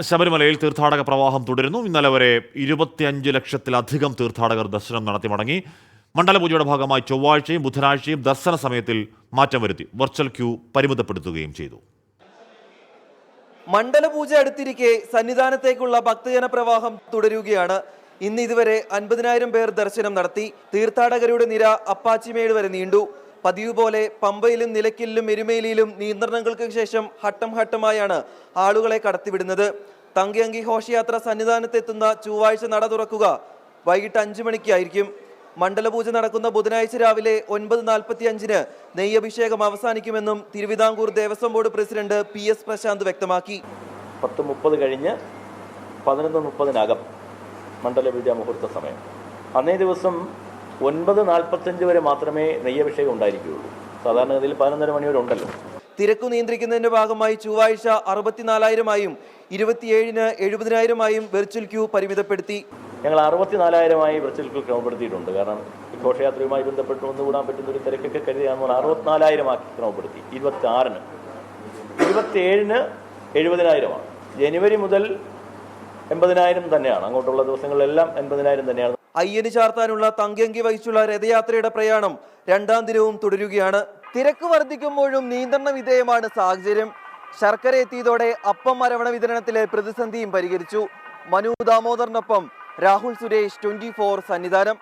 ശബരിമലയിൽ തീർത്ഥാടക പ്രവാഹം തുടരുന്നു. ഇന്നലെ വരെ ഇരുപത്തിയഞ്ച് ലക്ഷത്തിലധികം തീർത്ഥാടകർ ദർശനം നടത്തി മടങ്ങി. മണ്ഡലപൂജയുടെ ഭാഗമായി ചൊവ്വാഴ്ചയും ബുധനാഴ്ചയും ദർശന സമയത്തിൽ മാറ്റം വരുത്തി. വെർച്വൽ ക്യൂ പരിമിതപ്പെടുത്തുകയും ചെയ്തു. മണ്ഡലപൂജ അടുത്തിരിക്കെ സന്നിധാനത്തേക്കുള്ള ഭക്തജന പ്രവാഹം തുടരുകയാണ്. ഇന്ന് ഇതുവരെ അൻപതിനായിരം പേർ ദർശനം നടത്തി. തീർത്ഥാടകരുടെ നിര അപ്പാച്ചിമേട് വരെ നീണ്ടു. പതിവ് പോലെ പമ്പയിലും നിലയ്ക്കലിലും എരുമേലിയിലും നിയന്ത്രണങ്ങൾക്ക് ശേഷം ഹട്ടം ഹട്ടമായാണ് ആളുകളെ കടത്തിവിടുന്നത്. തങ്കയങ്കി ഘോഷയാത്ര സന്നിധാനത്തെത്തുന്ന ചൊവ്വാഴ്ച നട തുറക്കുക വൈകിട്ട് അഞ്ചു മണിക്കായിരിക്കും. മണ്ഡലപൂജ നടക്കുന്ന ബുധനാഴ്ച രാവിലെ ഒൻപത് നാൽപ്പത്തി അഞ്ചിന് നെയ്യഭിഷേകം അവസാനിക്കുമെന്നും Thiruvithamkoor Devaswom board president P S Prashanth വ്യക്തമാക്കി. പത്ത് മുപ്പത് കഴിഞ്ഞ് പതിനൊന്ന് മുപ്പതിനകം മണ്ഡലപൂജ മുഹൂർത്ത സമയം. അന്നേ ദിവസം ഒൻപത് നാൽപ്പത്തഞ്ച് വരെ മാത്രമേ നെയ്യഭിഷേകം ഉണ്ടായിരിക്കുകയുള്ളൂ. സാധാരണഗതിയിൽ പതിനൊന്നര മണിവരെ ഉണ്ടല്ലോ. തിരക്കു നിയന്ത്രിക്കുന്നതിന്റെ ഭാഗമായി ചൊവ്വാഴ്ച അറുപത്തിനാലായിരമായും ഇരുപത്തിയേഴിന് എഴുപതിനായിരമായും വെർച്വൽ ക്യൂ പരിമിതപ്പെടുത്തി. ഞങ്ങൾ അറുപത്തിനാലായിരമായി വെർച്വൽ ക്യൂ ക്രമപ്പെടുത്തിയിട്ടുണ്ട്. കാരണം ഘോഷയാത്രയുമായി ബന്ധപ്പെട്ട് ഒന്നുകൂടാൻ പറ്റുന്ന ഒരു തിരക്കൊക്കെ കരുതിയാണെന്ന് അറുപത്തിനാലായിരമാക്കി ക്രമപ്പെടുത്തി. ഇരുപത്തി ആറിന് ഇരുപത്തിയേഴിന് എഴുപതിനായിരമാണ്. ജനുവരി മുതൽ എൺപതിനായിരം തന്നെയാണ്. അങ്ങോട്ടുള്ള ദിവസങ്ങളിലെല്ലാം എൺപതിനായിരം തന്നെയാണ്. അയ്യന് ചാർത്താനുള്ള തങ്കങ്കി വഹിച്ചുള്ള രഥയാത്രയുടെ പ്രയാണം രണ്ടാം ദിനവും തുടരുകയാണ്. തിരക്ക് വർദ്ധിക്കുമ്പോഴും നിയന്ത്രണ വിധേയമാണ് സാഹചര്യം. ശർക്കര എത്തിയതോടെ അപ്പം മരവണ വിതരണത്തിലെ പ്രതിസന്ധിയും പരിഹരിച്ചു. മനു ദാമോദറിനൊപ്പം രാഹുൽ സുരേഷ് ട്വന്റി ഫോർ സന്നിധാനം.